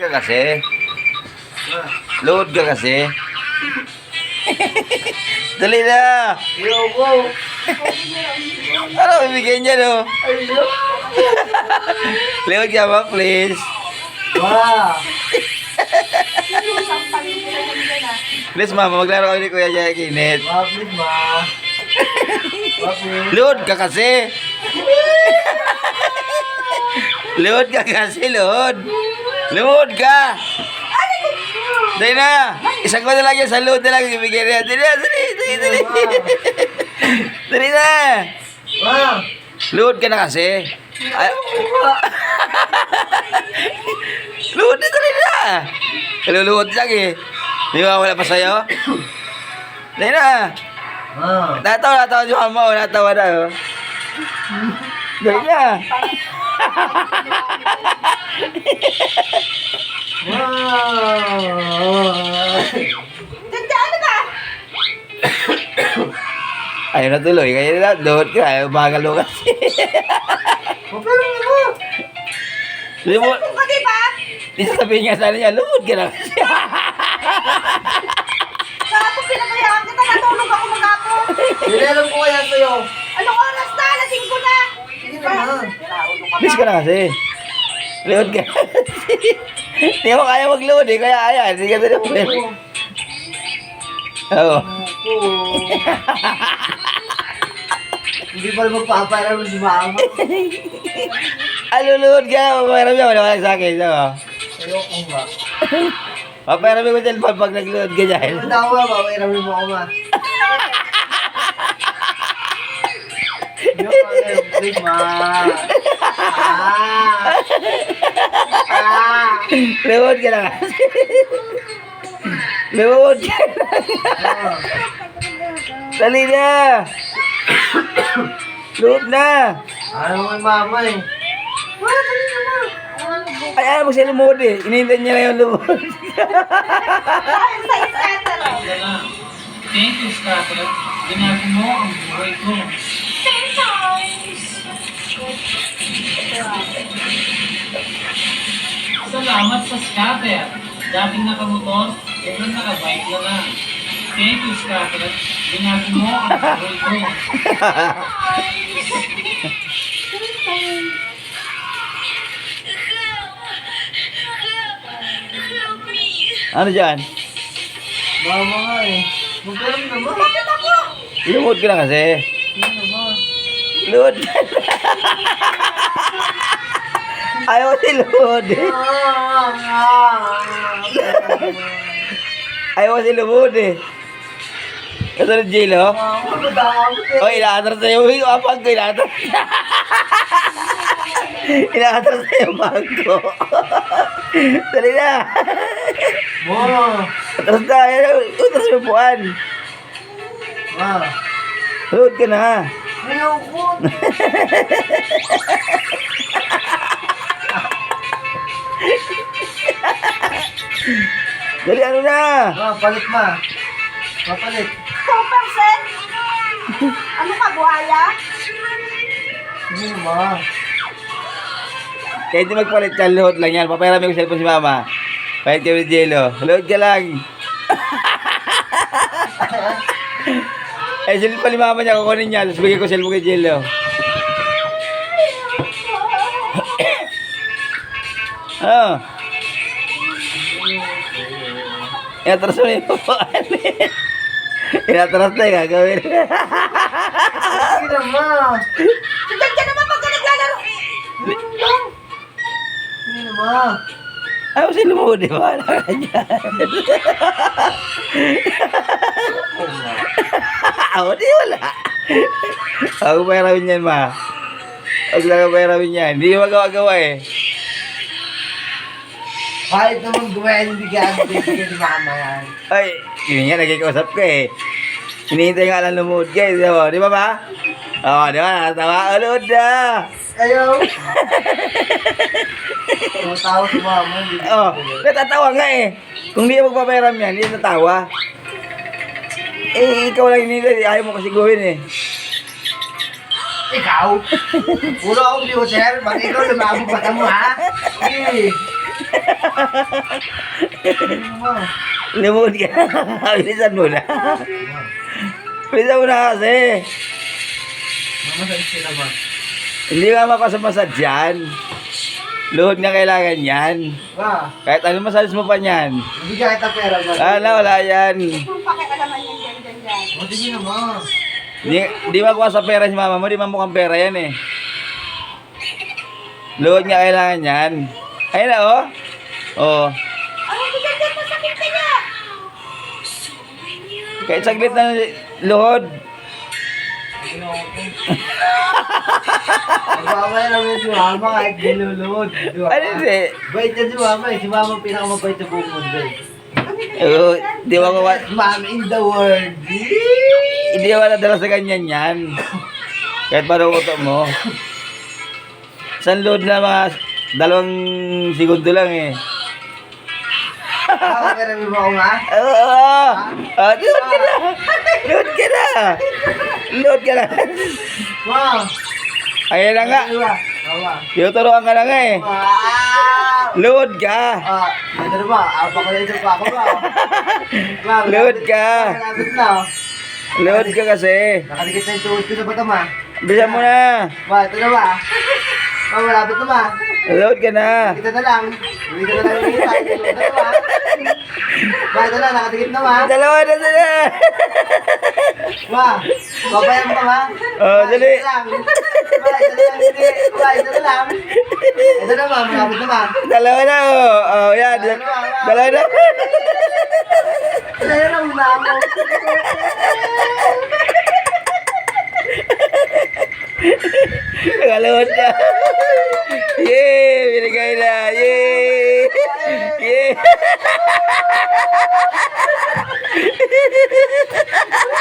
ka kasi. Load ka kasi. Dali na. Yo, go. Ano bibigyan niya no? Ayun. Load ka ba, please? Wow. Please, mama, maglaro kami ni Kuya Jaya Kinit. Mapit ma. Mapit. Load ka kasi. Load ka kasi, load. Load ka. Dali na. Isang ko na lang yan sa load na lang. Ibigay na yan. Dali na, dali, dali, dali. Dali na. Load ka na kasi. Ay, load na, dali na. Kaluluhod lang eh. Di ba wala pa sa'yo? Dali na. Natawa, natawa si mama. Oh. Natawa na. Oh. Dali na. Wow. Ayaw na tuloy. Kaya na, load ka. Ayaw bagal mo kasi. Pero mo. Hindi mo, Kung ka, di ba? di sasabihin nga sana niya, load ka na kasi. Kahapon pinabayaan kita, natulog ako maghapon. Nilalam ko kaya sa'yo. Anong oras na? Alas 5 na. Naulo ka Miss ka na kasi. Load ka. Hindi mo kaya mag-load eh. Kaya ayan. Ka na pwede. Oo. Hindi pa rin magpapairam si mama. Load ka? Papayaram niya. Wala wala sa akin. Oo. Ayoko ba? Papayaram mo dyan pag nag-load ka dyan. Daw ba? Papairamin mo ma. Yung ano, ma. Load ka na. Load ka na. Dali na. Load na. Ayaw mo yung mama eh. Ay, ayaw mo siya lumod eh. Inihintay niya na yung scatter. Thank you, Scatter. Ginabi mo ang buhay ko. Times. Salamat sa Scatter. Dating nakamotor, ngayon nakabike na lang. Thank you, Scatter. Ginabi mo ang buhay ko. ano dyan? Mama nga eh. Magkaroon naman. Bakit ako? Lumod ka na kasi. Ano naman? Na. Ayaw si lumod. Ayaw si lumod eh. Ito oh. Mama, madami eh. Oh, inaatras na yung apag ko. Inaatras na. inaatras na yung bag ko. Dali na. Ma. Atras na. Atras yung buwan. Ma. Load ka na. Ayoko. Dali, ano na? Ma, palit ma. Papalit. 2%? Ano ka, buhaya? Hindi ma. Kahit di magpalit ka, load lang yan. Papayarami ko cellphone si mama. Pahit kami ni Jello. Load ka lang. eh, cellphone ni mama niya, kukunin niya. Tapos bigay ko cellphone kay Jello. Oh. Inatras mo na yung upuan. Inatras na yung gagawin. Sige na ma. Tignan ka naman pagka naglalaro. Sige na ma. Ayaw si Lumo, di ba? Ako di wala. Ako pairawin yan, ma. Huwag lang ang pairawin yan. Hindi mo magawa-gawa eh. Kahit naman gawin, hindi ka bibigyan ni mama yan. Ay, yun nga, nagkikausap ka eh. Hinihintay nga lang lumuhod ka eh. Di ba, di ba ba? Oo, di ba? Nakatawa. Ulod na. Ayaw. Tumatawa si mama. Oh, bibigyan. natatawa nga eh. Kung di magpapairam yan, hindi natawa. Eh, ikaw lang hinihintay. Ayaw mo kasi gawin eh. Ikaw? Puro akong lihoter, bakit ikaw lumabog pa mo ha? Eh, mo. Lumuhod ka. Bilisan mo na. Bilisan mo na kasi. Mamasal sila ba? Hindi ka makasamasad yan. Luhod nga kailangan yan. Ba, Kahit ano masalis mo pa yan. hindi ka kita pera ba? Wala, wala yan. Kung pakialaman yan dyan, dyan, dyan. O, tingin mo. Di, di makuha sa pera si mama mo, di mamukhang pera yan eh. Luhod nga kailangan yan. Ayun na oh. Oh. Ano hindi dyan dyan masakit ka niya? Kahit saglit na luhod. Nagmamaya namin si mama kahit niluluhod. Di ba? Ano hindi? Bait yan si mama eh. Si mama pinakamabait sa buong mundo eh. Oh, di ba ko Mom in the world. Hindi ako nadala sa ganyan yan. Kahit paano uto mo. Isang load na mga dalawang segundo lang eh. Ah, okay namin mo ako nga. Oo! Oh, oh, load ka na! Load ka na! Load ka na! Ma. Ayan na nga. Ba? Tinuturoan ka na nga eh. Ah! Load ka! Ah, ano ba? Apa ko na isang pako ba? Load ka! Na oh. Load ka kasi. Nakadikit na yung tuhod ko sa bata ma. Bilisan mo na. Ma, ito na ba? Ma, malapit na ma. Load ka na. Kita na lang. Hindi ka na lang yung. Ito ma. Ma, ito na. Nakadikit na ma. Dalawa na sila. Ma, babayan mo ma. Oh, dali. ito lang. Ma, ito na lang. Hindi. Ma, ito na lang. Ito na ma. Malapit na ma. Dalawa na oh. Oh, yan. Dalawa na. Lang na ako. Nakalood na. Yay! Binigay na! Yay! Yay!